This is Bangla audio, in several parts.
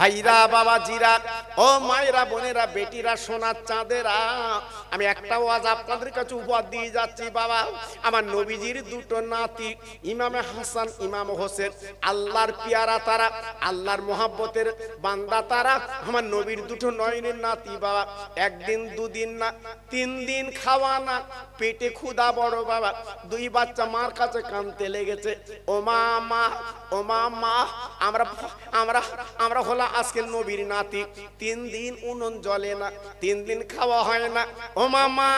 ভাইরা বাবা জিরা ও মায়েরা বোনেরা বেটিরা সোনার চাঁদেরা আমি একটা ওয়াজ আপনাদের কাছে উপহার দিয়ে যাচ্ছি, বাবা। আমার নবীজির দুটো নাতি, ইমামে হাসান, ইমাম হোসেন। আল্লাহর পিয়ারা তারা, আল্লাহর মোহাব্বতের বান্দা তারা, আমার নবীর দুটো নয়নের নাতি, বাবা। একদিন, দুদিন না, তিন দিন খাওয়া না, পেটে ক্ষুধা বড়, বাবা। দুই বাচ্চা মার কাছে কানতে লেগেছে। ও মা মা, ও মা মা, আমরা আমরা আমরা হলো আজকে নবীর নাতি। তিন দিন উনুন জ্বলে না, তিন দিন খাওয়া হয় না। ও মামা,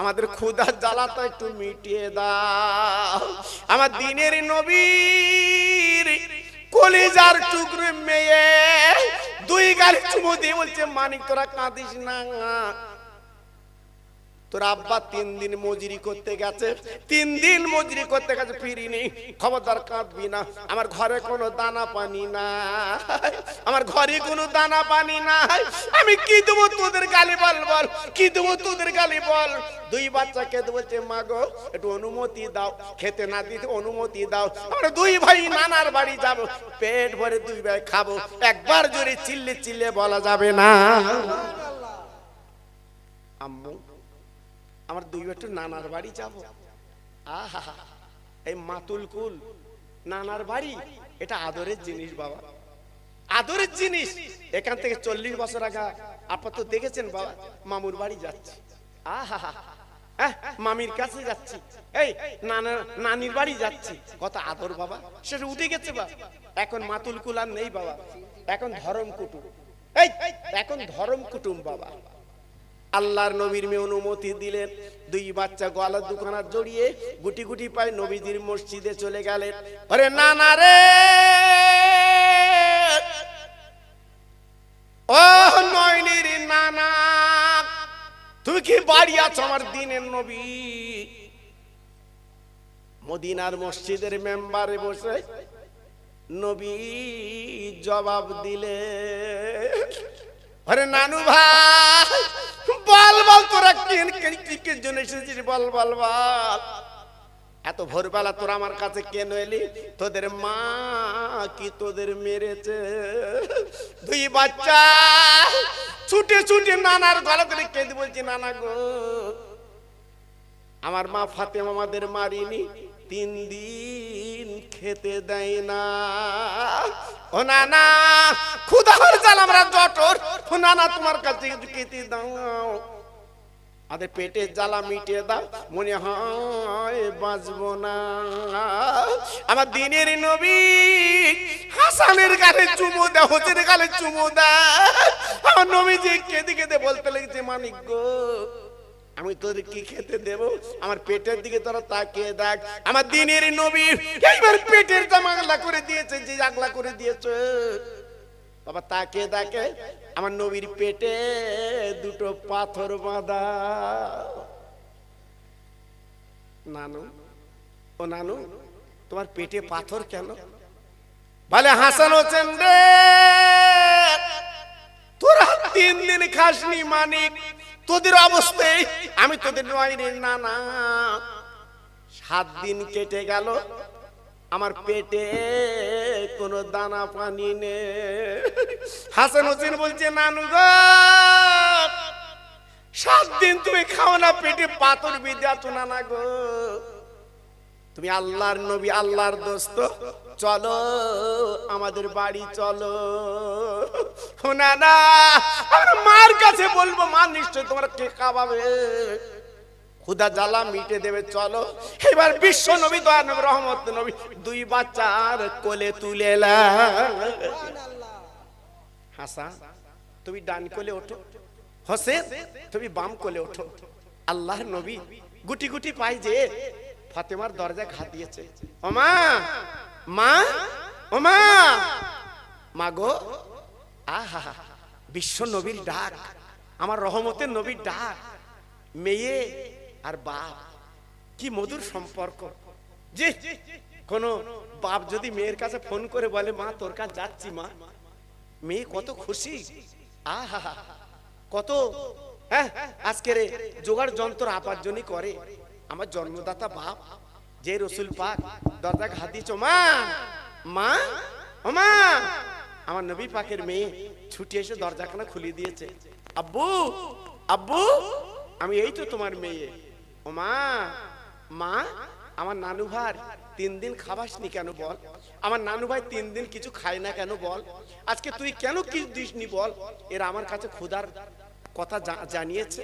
আমাদের ক্ষুধার জ্বালাটা একটু মিটিয়ে দাও। আমার দিনের নবীর কলিজার টুকরে মেয়ে, দুই গাড়ি চুমু দিয়ে বলছে, মানিক, তোরা কাঁদিস না। তোর আব্বা তিন দিন মজুরি করতে গেছে, তিন দিন মজুরি করতে গেছে, ফিরিনি। খবরদার কাঁদবি না, আমার ঘরে কোনো দানা পানি নাই। আমার ঘরে কোনো দানা পানি নাই। আমি কি দেবো তোদের গালি বল বল, কি দেবো তোদের গালি বল? দুই বাচ্চা খেতে বলছে মা গো, একটু অনুমতি দাও, খেতে না দিতে অনুমতি দাও। আমরা দুই ভাই নানার বাড়ি যাব, পেট ভরে দুই ভাই খাব। একবার জোরে চিল্লে চিল্লে বলা যাবে না। আম্মু আমার দুই একটু নানার বাড়ি যাব। আহা, এই মাতুল কুল, নানার বাড়ি? এটা আদরের জিনিস, বাবা। আদরের জিনিস? এখান থেকে চল্লিশ বছর আগে আপাতত দেখেছেন, বাবা, মামুর বাড়ি যাচ্ছি। আহা মামির কাছে যাচ্ছি। এই, নানা, নানির বাড়ি যাচ্ছি। কত আদর, বাবা। সেটা উঠে গেছে বা এখন মাতুল কুল আর নেই, বাবা। এখন ধরম কুটুম। এই, এখন ধরম কুটুম, বাবা। আল্লাহর নবীর মেয়ে অনুমতি দিলেন। দুই বাচ্চা গলার দোকানার জড়িয়ে গুটি গুটি পায় নবীজির মসজিদে চলে গেলেন। আরে না না রে। ও নয়নির নানা, তুমি কি বাড়ি আছো আমার দিনের নবী? মদিনার মসজিদের মেম্বারে বসে নবী জবাব দিলে আরে নানু ভাই বল বল, তোরা কিসের জন্য এসেছিস? বল বল বল। এত ভোরবেলা তোরা আমার কাছে কেন এলি? তোদের মা কি তোদের মেরেছে? দুই বাচ্চা ছুটে ছুটে নানার গলা ধরে কেঁদে বলছি, নানা গো, আমার মা ফাতেমা আমাদের মারিনি। তিন দিন খেতে দেয় না। ও নানা খুদার জাল আমরা জটর। ও নানা, তোমার কাছে খেতে দাও। আমাদের পেটের জ্বালা মিটিয়ে দাও, মনে হয় বাঁচবো না। আমার দিনের নবী হাসানের গালে চুমু দেয় হোসেন গালে চুমু দেয়। আমার নবী যে কেঁদে কেঁদে বলতে লেগেছে, মানিক গো আমি তোদের কি খেতে দেব? আমার পেটের দিকে তোরা তাকিয়ে দেখ। আমার দিনের নবী এইবার পেটের জামাগলা করে দিয়েছে যে আগলা করে দিয়েছে। বাবা তাকে দেখে আমার নবীর পেটে দুটো পাথর বাঁধা। নানু ও নানু তোমার পেটে পাথর কেন? বলে হাসান হোসেন রে তোরা তিন দিন খাসনি মানিক। তোদের অবস্থায় আমি তোদের নয় রে, না না। সাত দিন কেটে গেল, আমার পেটে কোনো দানা পানি নেই। হাসান হোসেন বলছে, নানু গো, সাত দিন তুমি খাও না, পেটে পাথর বিদ্যা তো না গো। তুমি আল্লাহর নবী, আল্লাহর দোস্ত। চলো আমাদের বাড়ি, চলো। না আমরা মার কাছে বলব, মা নিশ্চয় তোমার কে খাওয়াবে। খুদা জ্বালা মিটে দেবে, চলো। এবার বিশ্ব নবী দয়া নবী, রহমত নবী, দুই বাচ্চার কোলে তুলে। হাসা তুমি ডান কোলে ওঠো। হোসেন, তুমি বাম কোলে ওঠো। আল্লাহর নবী গুটি গুটি পাই যে ফাতেমার দরজা ঘা দিয়েছে। ওমা মা! ওমা মা! গো, আহা, বিশ্ব নবীর ডাক, আমার রহমতের নবীর ডাক, মেয়ে আর বাপ, কি মধুর সম্পর্ক। যে, কোন বাপ যদি মেয়ের কাছে ফোন করে বলে, মা, তোর কাছে যাচ্ছি, মা। মেয়ে কত খুশি। আহা, কত হ্যাঁ আজকের এ জোগাড় যন্ত্র আপার জন্য করে। আমার জন্মদাতা বাপ, যে রসুল পাক দরজা ঘা দিয়েছ মা মা ও মা, আমার নবী পাকের মেয়ে ছুটি এসে দরজাখানা খুলে দিয়েছে। আব্বু আব্বু, আমি এই তো তোমার মেয়ে। ও মা মা, আমার নানু ভাই, তিন দিন খাবাসনি কেন বল? আমার নানু ভাই তিন দিন কিছু খায় না কেন বল? আজকে তুই কেন কিছু দিসনি বল? এরা আমার কাছে ক্ষুধার কথা জানিয়েছে।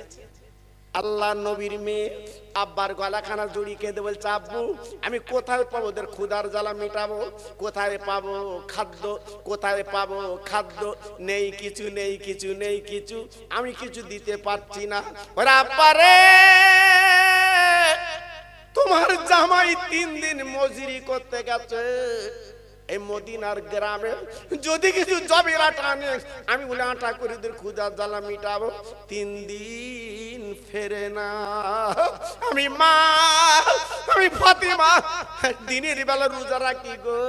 আল্লাহ নবীর মেয়ে, আব্বার গলাখানা জড়ি কেঁদে বলছে, আব্বু, আমি কোথায় পাবো? ওদের ক্ষুধার জ্বালা মেটাবো? কোথায় পাবো খাদ্য? কোথায় পাবো খাদ্য? নেই কিছু নেই কিছু নেই কিছু। আমি কিছু দিতে পারছি না। ওরা আব্বারে তোমার জামাই তিন দিন মজুরি করতে গেছে। এই মদিনার গ্রামে যদি কিছু জবের আটা আমি বলে, আটা করে ওদের ক্ষুদার জ্বালা মিটাবো। তিন দিন ফেরে না। আমি মা, আমি ফাতিমা, দিনের বেলা রোজা রাখি গো।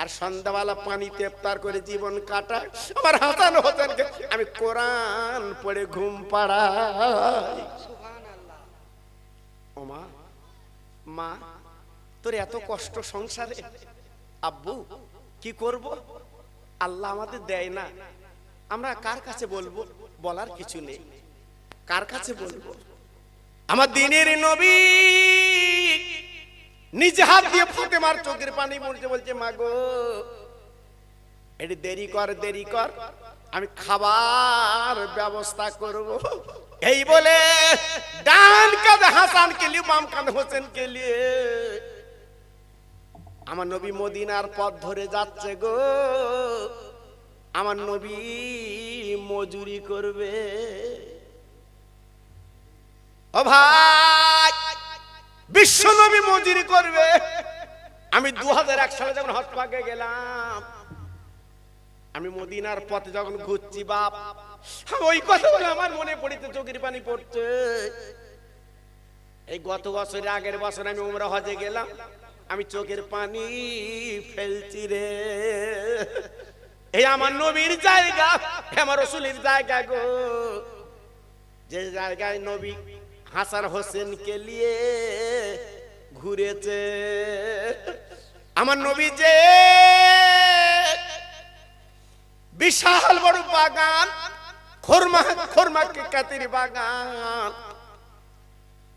আর সন্ধ্যাবেলা পানি তেপ্তার করে জীবন কাটা আমার হাসান হোসেনকে আমি কোরআন পড়ে ঘুম পাড়াই। ও মা মা, তোর এত কষ্ট সংসারে? আব্বু, কি করব? আল্লাহ আমাদের দেয় না। আমরা কার কাছে বলব? বলার কিছু নেই। কার কাছে বলব? আমার দিনের নবী নিজে হাত দিয়ে ফাতেমার চোখের পানি পড়ছে বলছে মাগো এটি দেরি কর দেরি কর। আমি খাবার ব্যবস্থা করব। এই বলে ডান কাঁধে হাসান কে লিয়ে বাম কাঁধে হোসেন কে লিয়ে আমার নবী মদিনার পথ ধরে যাচ্ছে গো। আমার নবী মজুরি করবে। ও ভাই, বিশ্ব নবী মজুরি করবে। আমি দু হাজার এক সালে যখন হজ পাকে গেলাম, আমি মদিনার পথে যখন ঘুরছি, বাপ, ওই কথা বলে আমার মনে পড়িতে চোখের পানি পড়ছে। এই গত বছরের আগের বছর আমি উমরা হজে গেলাম। আমি চোখের পানি ফেলছি রে। এই আমার নবীর জায়গা আমার রসুলের জায়গা গো। যে জায়গায় নবী হাসান হোসেনকে নিয়ে ঘুরেছে, আমার নবী যে বিশাল বড় বাগান, খরমা খরমা কাতির বাগান।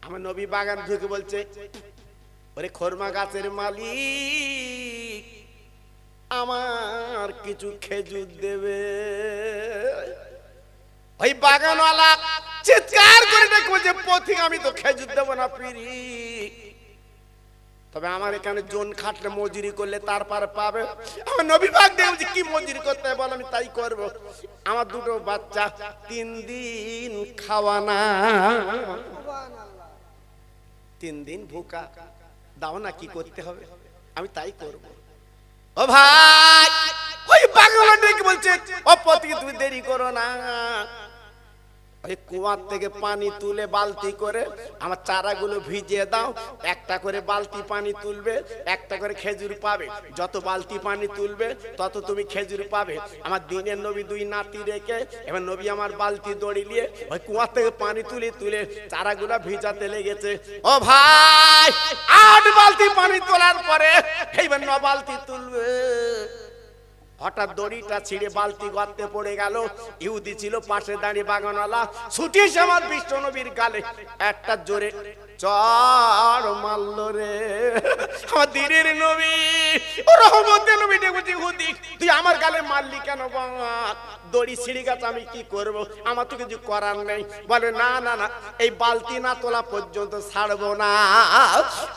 আমার নবী বাগান ঢুকে বলছে ওরে খরমা গাছের মালিক, আমার কিছু খেজুর দেবে। ওই বাগানওয়ালা চিৎকার করে দেখব যে পথিক, আমি তো খেজুর দেবো না পিরি তবে আমার এখানে জোন খাটলে মজুরি করলে তারপর পাবে। আমার নবী বাগ দিয়ে বলছে, কি মজুরি করতে হয় বল, আমি তাই করব। আমার দুটো বাচ্চা তিন দিন খাওয়া না। তিন দিন ভুকা। দাও না, কি করতে হবে? আমি তাই করব। ও ভাই, ওই ডেকে বলছে অপতিকে পতিকে তুমি দেরি করো না। ওই কুয়ার থেকে পানি তুলে বালতি করে আমার চারাগুলো ভিজিয়ে দাও। একটা করে বালতি পানি তুলবে, একটা করে খেজুর পাবে। যত বালতি পানি তুলবে, তত তুমি খেজুর পাবে। আমার দিনের নবী দুই নাতি রেখে এবার নবী আমার বালতি দড়ি নিয়ে ওই কুয়ার থেকে পানি তুলে তুলে চারাগুলো ভিজাতে লেগেছে। ও ভাই, আট বালতি পানি তোলার পরে এইবার ন বালতি তুলবে। হঠাৎ দড়িটা ছিঁড়ে বালতি গর্তে পড়ে গেল। ইহুদি ছিল পাশে দাঁড়িয়ে বাগানওয়ালা। ছুটি এসে বিষ্ণু নবীর গালে একটা জোরে চর মাল্ল রে। আমার দিনের নবী, রহমতের নবী দেখছি ইহুদি। তুই আমার গালে মারলি কেন বাবা দড়ি ছিঁড়ে গেছে, আমি কি করব? আমার তো কিছু করার নেই। বলে, না না না, এই বালতি না তোলা পর্যন্ত ছাড়বো না।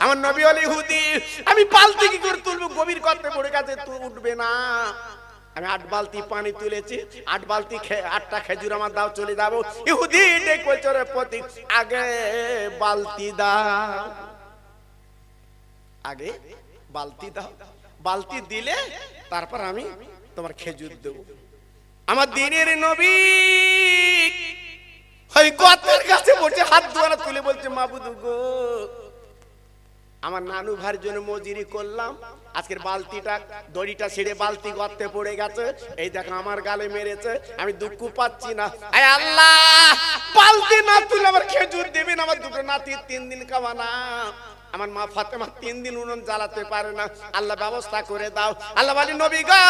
আমার নবী হলে হুদি, আমি বালতি কি করে তুলবো? গভীর করতে পড়ে গেছে তুই উঠবে না। আমি আট বালতি পানি তুলেছি, আট বালতি আটটা খেজুর আমার দাও, চলে যাব। ইহুদি ডেক বলছে রে প্রতীক আগে বালতি দাও। আগে বালতি দাও। বালতি দিলে তারপর আমি তোমার খেজুর দেবো। আমার দিনের নবী। ওই গতের কাছে বসে হাত দুয়ারা তুলে বলছে, মাবুদু গো, আমার নানু ভাইয়ের জন্য মজুরি করলাম। আজকের বালতিটা, দড়িটা ছেড়ে বালতি গর্তে পড়ে গেছে। এই দেখো, আমার গালে মেরেছে। আমি দুঃখ পাচ্ছি না। আয় আল্লাহ, বালতি না তুলে আমার খেজুর দেবেন, আমার দুটো নাতি তিন দিন খাওয়া না আমার মা ফাতেমা তিন দিন উনুন জ্বালাতে পারে না। আল্লাহ ব্যবস্থা করে দাও। আল্লাহ বলি, নবী গো,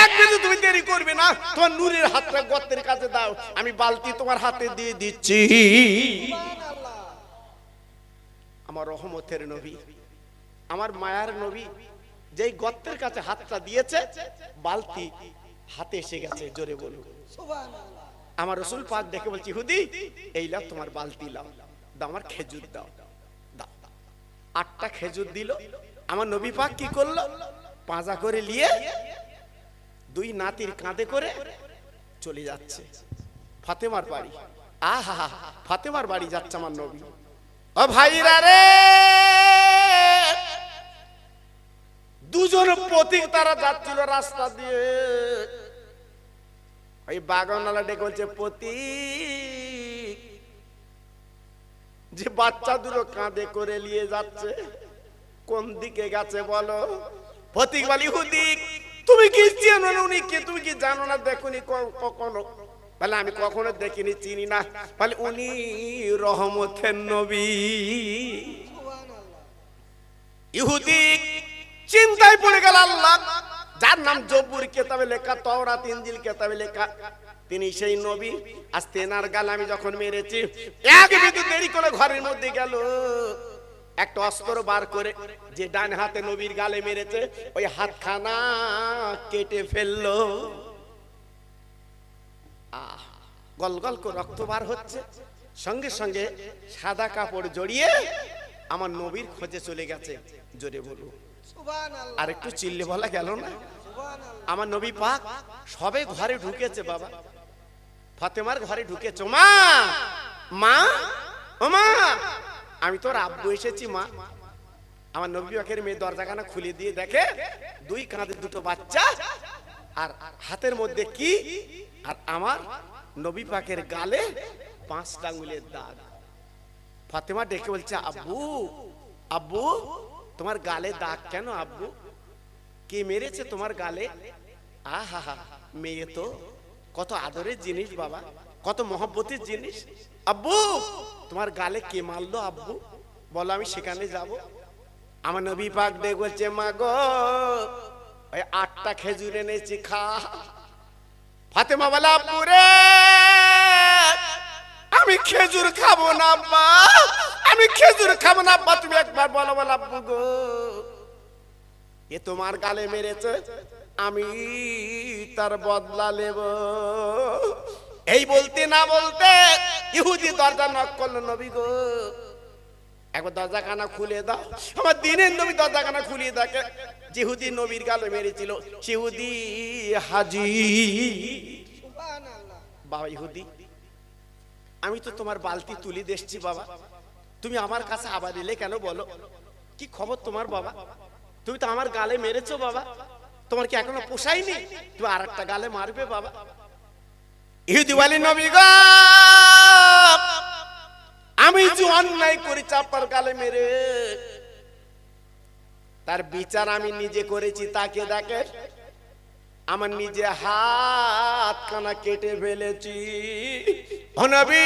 এক মিনিট তুমি দেরি করবে না। তোমার নুরের হাতটা গর্তের কাছে দাও। আমি বালতি তোমার হাতে দিয়ে দিচ্ছি। আমার রহমতের নবী, আমার মায়ার নবী, যেই গর্তের কাছে হাতটা দিয়েছে, বালতি হাতে এসে গেছে, জোরে বলুন। আমার রসুল পাক দেখে বলছি, হুদি, এই লাও তোমার বালতি লাও আমার খেজুর দাও। আটটা খেজুর দিল। আমার নবী পাক কি করল? পাঁজা করে নিয়ে দুই নাতির কাঁধে করে চলে যাচ্ছে। ফাতেমার বাড়ি। আহা ফাতেমার বাড়ি যাচ্ছে আমার নবী। ও ভাইরা রে! দুজন প্রতীক তারা যাচ্ছিল রাস্তা দিয়ে। ওই বাগানওয়ালা ডেকে বলছে প্রতীক যে বাচ্চা দুটো কাঁধে করে নিয়ে যাচ্ছে, কোন দিকে গেছে বলো? ফতিক বলি হুদিক তুমি কি চেনো না উনি কে? তুমি কি জানো না? দেখুনি কখনো। বলে আমি কখনো দেখিনি, চিনি না। বলে উনি রহমতের নবী। ইহুদি, চিন্তায় পড়ে গেল আল্লাহ। যার নাম জব্বুর কেতাবে লেখা, তওরাত, ইনজিল কেতাবে লেখা। তিনি সেই নবী। আজ তেনার গাল আমি যখন মেরেছি এক বিন্দু দেরি করে ঘরের মধ্যে গেল। একটা অস্ত্র বার করে যে ডান হাতে নবীর গালে মেরেছে ওই হাতখানা কেটে ফেলল। আহ গল গল করে রক্ত বার হচ্ছে। সঙ্গে সঙ্গে সাদা কাপড় জড়িয়ে আমার নবীর খোঁজে চলে গেছে জোরে বলুন আর একটু চিল্লে বলা গেল না? আমার নবী পাক সবে ঘরে ঢুকেছে বাবা। ফাতেমার ঘরে ঢুকেছো মা! মা? ও মা! আমি তোর আব্বু এসেছি, মা। আমার নবী পাকের মেয়ে দরজাখানা খুলে দিয়ে দেখে দুই কাঁধে দুটো বাচ্চা আর হাতের মধ্যে কি? আর আমার নবী পাকের গালে পাঁচটা আঙুলের দাগ। ফাতেমা ডেকে বলছে, আব্বু আব্বু, তোমার গালে দাগ কেন, আব্বু? কে মেরেছে তোমার গালে? আহা, মেয়ে তো কত আদরের জিনিস বাবা, কত মহব্বতের জিনিস। আব্বু, তোমার গালে কে মারলো আব্বু? বলো, আমি সেখানে যাব। আমার নবী পাক বলছে মা গো, ওই আটটা খেজুর এনেছি, খা। ফাতেমা বলে, আব্বু রে, আমি খেজুর খাব না, আব্বা। আমি খেজুর খাব না, আব্বা। তুমি একবার বলো বলো, আব্বু গো, এ তোমার গালে মেরেছে? আমি তার বদলা নেব। এই বলতে না বলতে ইহুদি দরজা নক করল নবী গো। একবার দরজা খানা খুলে দাও। আমার দিনের নবী দরজা খানা খুলিয়ে দেখে, যেহুদি নবীর গালে মেরেছিল, সেহুদি হাজি। বাবা, ইহুদি, আমি তো তোমার বালতি তুলি দেখছি বাবা। তুমি আমার কাছে আবার এলে কেন বলো? কি খবর তোমার বাবা? তুমি তো আমার গালে মেরেছো বাবা। তোমার কি এখনও পোষায়নি? তুমি আর একটা গালে মারবে বাবা। ইহুদি বলি নবী গো। আমি যে অন্যায় করি চাপার গালে মেরে। তার বিচার আমি নিজে করেছি তাকে দেখে। আমার নিজে হাত কানা কেটে ফেলেছি। ও নবী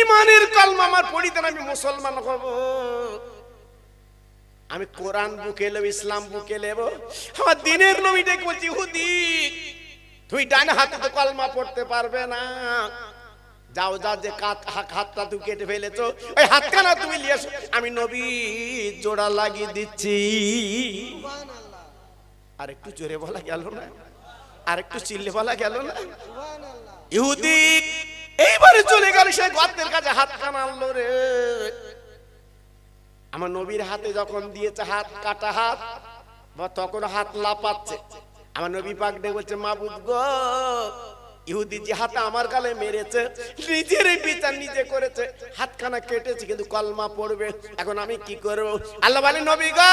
ইমানের কলমা আমার পড়িতে না আমি মুসলমান হব। আমি কোরআন বুকে নেব ইসলাম বুকে নেব আমার দিনের নবী ডেকে বলছি হুদি তুই ডান হাতে তো কলমা পড়তে পারবে না। যাও যা যে হাতটা তুই কেটে ফেলেছো ওই হাতখানা তুমি নিয়ে এসো। আমি নবী জোড়া লাগিয়ে দিচ্ছি। আর একটু জোরে বলা গেল না? আর একটু চিল্লে বলা গেল না? ইহুদি এইবারে চলে গেল সে গর্তের কাছে হাত কান আনলো রে। আমার নবীর হাতে যখন দিয়েছে হাত, কাটা হাত বা তখন হাত লাপাচ্ছে আমার নবী পাক ডে বলছে, মাবুদ গো, ইহুদি যে হাতে আমার গালে মেরেছে, নিজের বিচার নিজে করেছে, হাতখানা কেটেছে, কিন্তু কলমা পড়বে, এখন আমি কি করব? আল্লাহ বলে, নবী গো,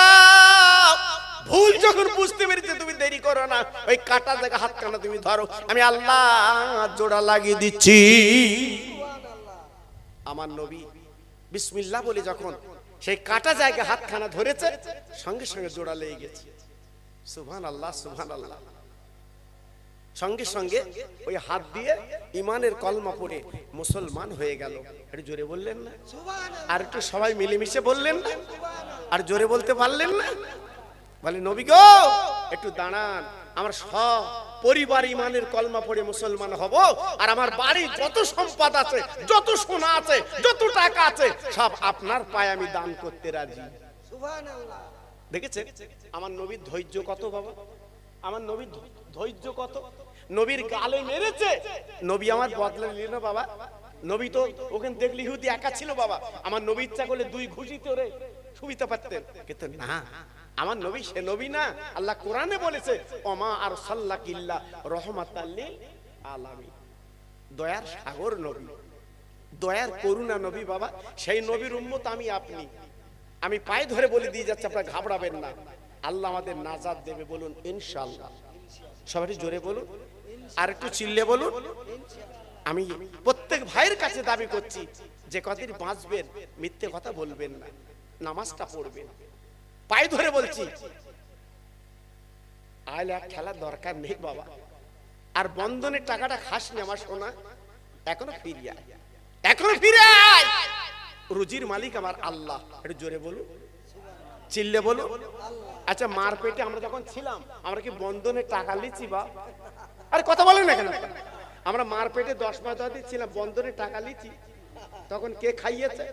ভুল যখন বুঝতে পেরেছে, তুমি দেরি করো না, ওই কাটা জায়গা হাতখানা তুমি ধরো, আমি আল্লাহ জোড়া লাগিয়ে দিচ্ছি। আমার নবী বিসমিল্লাহ বলে যখন সেই কাটা জায়গা হাতখানা ধরেছে সঙ্গে সঙ্গে জোড়া লেগে গেছে। সুবহান আল্লাহ সুবহান আল্লাহ সঙ্গে সঙ্গে ওই হাত দিয়ে ইমানের কলমা পড়ে মুসলমান হয়ে গেল। একটু জোরে বললেন না? আর একটু সবাই মিলেমিশে বললেন না? আর জোরে বলতে পারলেন না? বলে নবী গো একটু দাঁড়ান আমার সব পরিবার ইমানের কলমা পড়ে মুসলমান হব। আর আমার বাড়ি যত সম্পদ আছে যত সোনা আছে যত টাকা আছে সব আপনার পায়ে আমি দান করতে রাজি। দেখেছেন? আমার নবীর ধৈর্য কত বাবা? আমার নবীর ধৈর্য কত? নবীর গালে মেরেছে। নবী আমার বদলা নিল না বাবা? নবী তো ওখানে দেখলি ইহুদি একা ছিল বাবা। আমার নবী ইচ্ছা করলে দুই ঘুষি তোরে সুবিধা পারতেন কিন্তু না আমার নবী, সে নবী না। আল্লাহ কোরআনে বলেছে, ওমা আর সাল্লা কিল্লা রহমাত আলামী দয়ার সাগর নবী, দয়ার করুণা নবী বাবা, সেই নবীর উম্মত আমি, আপনি। আমি পায়ে ধরে বলে দিয়ে যাচ্ছি, আপনারা ঘাবড়াবেন না। আল্লাহ আমাদের নাজাদ দেবে বলুন, ইনশাআল্লাহ। সবাই জোরে বলুন, আর একটু চিল্লে বলুন। আমি প্রত্যেক ভাইয়ের কাছে দাবি করছি, যে কদিন বাঁচবেন, মিথ্যে কথা বলবেন না, নামাজটা পড়বেন। পায়ে ধরে বলছি। আইল এক খেলার দরকার নেই বাবা। আর বন্ধনের টাকাটা খাস নি আমার সোনা। এখনও ফিরে আয়। এখনও ফিরে রুজির মালিক আমার আল্লাহ। একটু জোরে বলুন। চিল্লে বলুন। আচ্ছা মার পেটে আমরা যখন ছিলাম, আমরা কি বন্ধনের টাকা লিছি বা? আরে কথা বলেন না কেন? আমরা মার পেটে দশ মাস ধরে ছিলাম বন্ধনের টাকা লিছি তখন কে খাইয়েছে?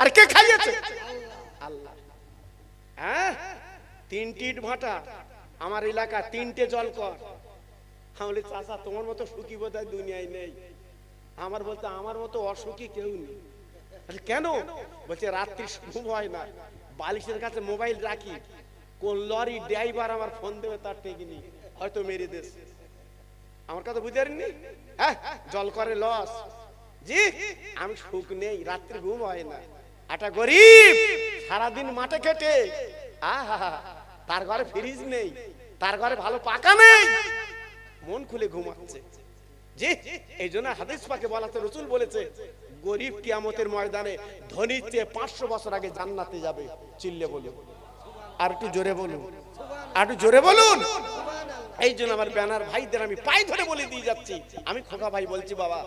আর কে খাইয়েছে? আল্লাহ। হ্যাঁ? তিনটি ভাটা। আমার এলাকা তিনটে জল কর আমি চাষা তোমার মতো সুখী বোধ দুনিয়ায় নেই। আমার বলতে, আমার মতো অসুখী কেউ নেই। কেন? বলছে, রাত্রি ঘুম হয় না। বালিশের কাছে মোবাইল রাখি। কোন লরি ড্রাইভার আমার ফোন দেবে তার টেকিনি। হয়তো মেরে দেশ আমার কথা বুঝতে পারেননি? হ্যাঁ জল করে লস জি, আমি সুখ নেই, রাত্রি ঘুম হয় না। একটা গরিব, সারাদিন মাঠে কেটে আহা, তার ঘরে ফ্রিজ নেই, তার ঘরে ভালো পাকা নেই। মন খুলে ঘুমাচ্ছে। জি, এই জন্য হাদিস পাকে বলাতে রসুল বলেছে, গরিব কিয়ামতের ময়দানে ধনীর চেয়ে পাঁচশো বছর আগে জান্নাতে যাবে, চিল্লে বলুন। আর একটু জোরে বলুন। আর একটু জোরে বলুন। এই জন্য আমার ব্যানার ভাইদের আমি পায়ে ধরে বলে দিয়ে যাচ্ছি। আমি খোকা ভাই বলছি, বাবা,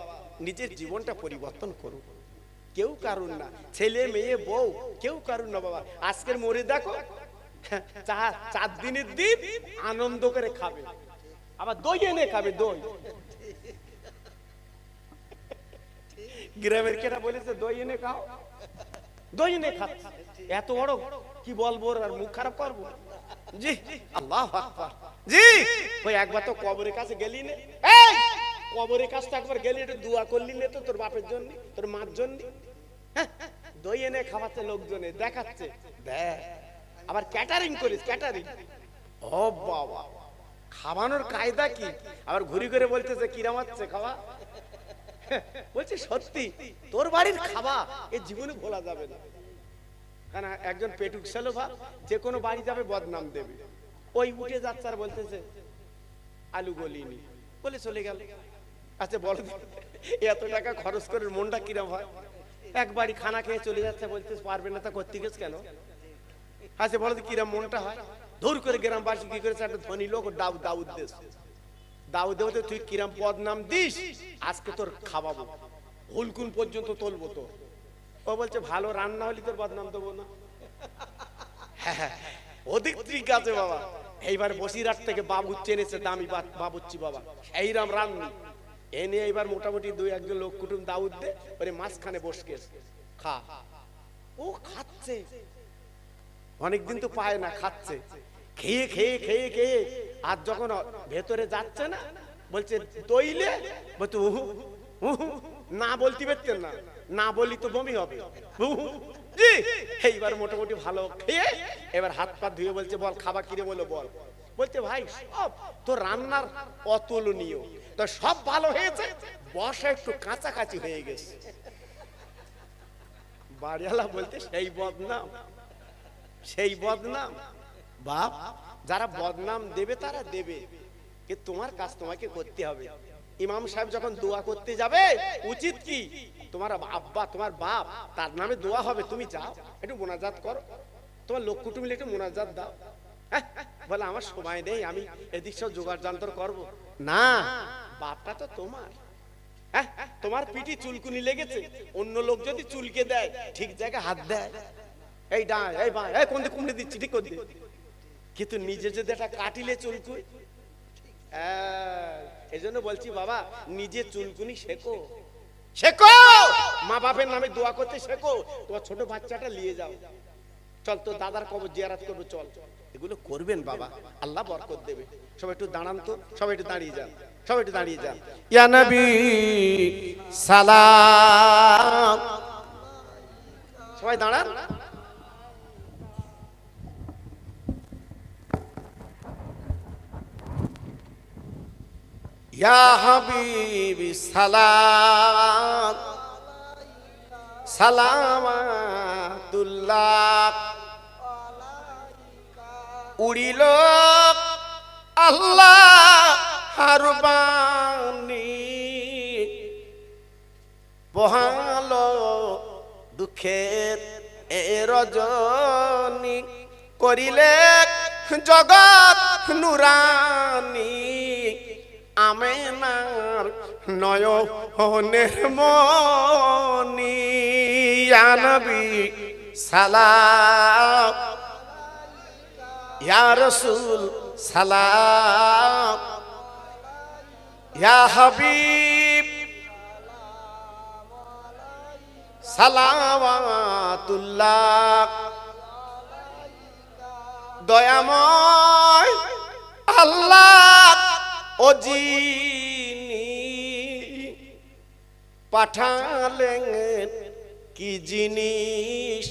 নিজের জীবনটা পরিবর্তন করুন। কেউ কারুন না। ছেলে, মেয়ে, বউ, কেউ কারুন না বাবা। আজকের মরে দেখো চার দিনের দিন আনন্দ করে খাবে। আবার দই এনে খাবে, দই। গ্রামের কেনা বলেছে, দই এনে খাও। দই এনে খাচ্ছে এত বড়, কি বলব আর মুখ খারাপ করব? জি, আল্লাহ জি, ওই একবার তো কবরের কাছে গেলি নে। এই! কবরের কাছে একবার গেলি একটু দোয়া করলি তো তোর বাপের জন্য তোর মার জন্য। হ্যাঁ, দই এনে খাওয়াচ্ছে লোকজনে দেখাচ্ছে। দেখ আবার ক্যাটারিং করিস ক্যাটারিং ও বাবা খাওয়ানোর কায়দা কি? আবার ঘুরি করে বলতেছে কিরাম হচ্ছে খাওয়া? বলছি সত্যি তোর বাড়ির খাওয়া এ জীবনে ভোলা যাবে না। কারণ একজন পেটুক সেলোভা যে কোনো বাড়ি যাবে বদনাম দেবে। ওই উঠে যাচ্ছে আর বলতেছে আলু গলিনি বলে চলে গেল। আচ্ছা বলো এত টাকা খরচ করে মনটা কিরম হয়? এক বাড়ি খানা খেয়ে চলে যাচ্ছে বলতে পারবে না তা করতে গেছ কেন? আচ্ছা বলো তো কিরম মনটা হয়? ধর করে গ্রামবাসী কি করেছে? একটা ধনী লোক দাউ দাউদ দেশ দাউদ দেবতে তুই কিরম পদ নাম দিস? আজকে তোর খাওয়াবো। হুলকুন পর্যন্ত তুলবো তো ও বলছে ভালো রান্না হলে তোর বদনাম দেবো না। হ্যাঁ, অধিক ট্রিক আছে বাবা। এইবার বসিরহাট থেকে বাবু চেনেছে দামি বা- বাবুচ্চি বাবা। এইরাম রান্নি এনে এইবার মোটামুটি দুই একজন লোক কুটুম দাউদ দে ওরে মাঝখানে বসকে খা। ও খাচ্ছে। অনেকদিন তো পায় না খাচ্ছে। খেয়ে খেয়ে খেয়ে খেয়ে আর যখন ভেতরে যাচ্ছে না বলছে তৈলে বলছে উহু, উহু, না বলতে পারতেন না না বলি তো বমি হবে। উহু, এইবার মোটামুটি ভালো খেয়ে এবার হাত পা ধুয়ে বলছে বল খাবার কিরে বলো বল। বলছে ভাই, সব তো রান্নার অতুলনীয়। তো সব ভালো হয়েছে? বসা, একটু কাছাকাছি হয়ে গেছে। বাড়িওয়ালা বলতে, সেই বদনাম সেই বদনাম। বাপ, যারা বদনাম দেবে, তারা দেবে। কি তোমার কাজ তোমাকে করতে হবে। ইমাম সাহেব যখন দোয়া করতে যাবে, উচিত কি? তোমার আব্বা, তোমার বাপ, তার নামে দোয়া হবে। তুমি যাও, একটু মোনাজাত করো। তোমার লোক কুটুমিলে একটু মোনাজাত দাও। বলে আমার সময় নেই আমি এদিক সব জোগাড় যন্ত্র করব। না। বাপটা তো তোমার। হ্যাঁ তোমার পিঠি চুলকুনি লেগেছে। অন্য লোক যদি চুলকে দেয় ঠিক জায়গায় হাত দেয়। এই ডা এই বা এই কোন দিকে কুমড়ে দিচ্ছি ঠিক করে কিন্তু নিজে যদি একটা কাটিলে চুলকুই এই জন্য বলছি বাবা নিজে চুলকুনি শেখো। শেখো? মা বাপের নামে দোয়া করতে শেখো। তোমার ছোট বাচ্চাটা নিয়ে যাও। চল তো দাদার কবর জিয়ারাত করব, চল। এগুলো করবেন বাবা, আল্লাহ বরকত দেবে। সবাই একটু দাঁড়ান তো, সবাই একটু দাঁড়িয়ে যান, সবাই একটু দাঁড়িয়ে যান। ইয়া নবী, সালাম। সবাই দাঁড়ান। ইয়া হাবিবি সালাম। সালামাতুল্লাহ। উড়িল আল্লাহ হারবানি। বহালো দুঃখের এ রজনী করিলে জগৎ নুরানি। আমেনার নয়নের মনি রসুল সালাম। ইয়া হাবিব সালামাতুল্লাহ দয়াময় আল্লাহ যিনি পাঠালেন কি জিনিস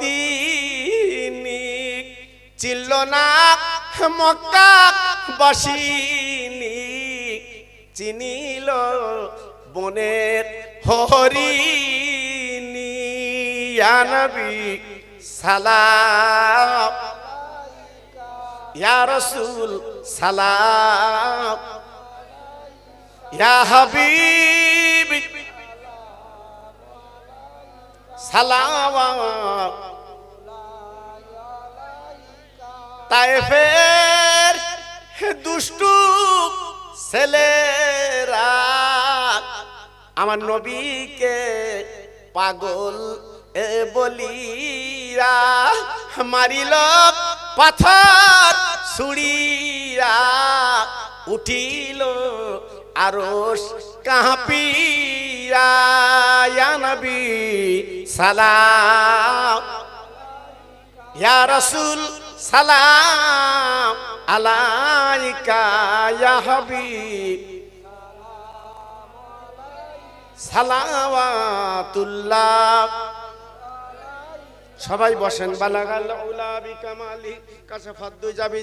তিনি চিল্ল না, মক্কা বাসিনী চিনিল বনের হরিণী। সালাম। ইয়া রসুল, সালাম। ইয়া হাবিব সালাম। তাইফের দুষ্টু ছেলেরা আমার নবীকে পাগল এ বলিয়া মারিল পাথর ছুড়িয়া উঠিল আরস ইয়া সালাম। ইয়া রসুল সালাম। আলাইকা সবাই বসেন বালাগাল উলা বিকামালি কাশাফাদ্দু যাবি